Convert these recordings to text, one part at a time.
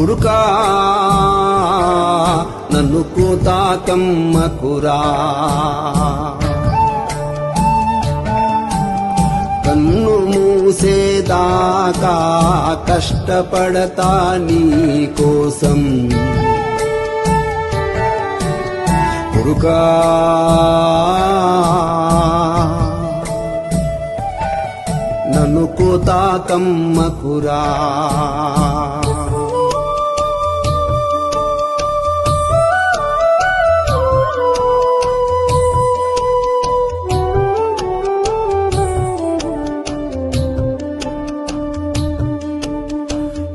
కొడుకా నన్ను కూతాకమ్మకురా కన్ను మూసేదాకా కష్టపడతా నీ కోసం. కొడుకా నన్ను కూతాకమ్మకురా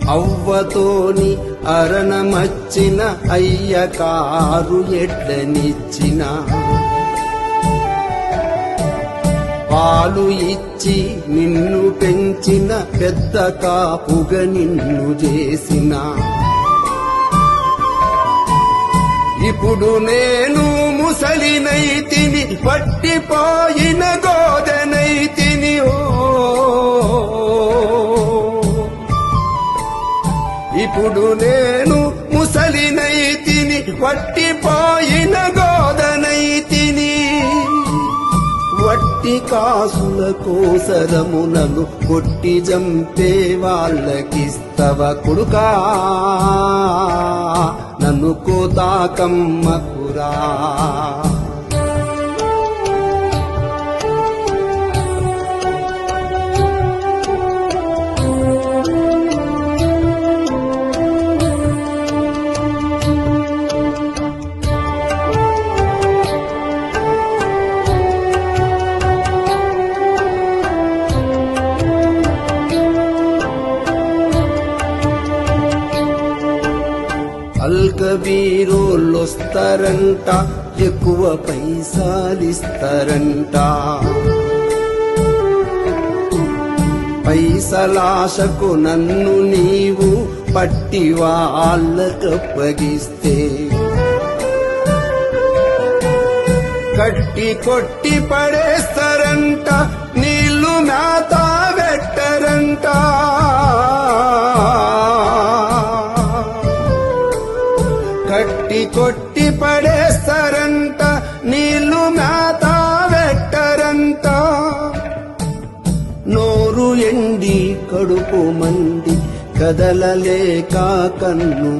అవ్వతోని అరణమచ్చిన అయ్య కారు ఎట్లనిచ్చిన పాలు ఇచ్చి నిన్ను పెంచిన పెద్ద కాపుగ నిన్ను చేసిన. ఇప్పుడు నేను ముసలినైతిని పట్టిపోయిన గోదె ఇప్పుడు నేను ముసలినైతిని గోదనై గోదనైతిని. వట్టి కాసుల కోసరమునను కొట్టి జంపే వాళ్ళకిస్తవ కొడుకా. నన్ను అల్కబీరోళ్ళొస్తారంట ఎక్కువ పైసాలిస్తారంట. పైసలాశకు నన్ను నీవు పట్టి వాళ్ళకప్పగిస్తే కట్టి కొట్టి పడేస్తారంట నీళ్ళు మేత కట్టి కొట్టి పడేస్తారంట నీళ్ళు మేత పెట్టరంట నోరు ఎండి కడుపు మండి కదలలేక కన్ను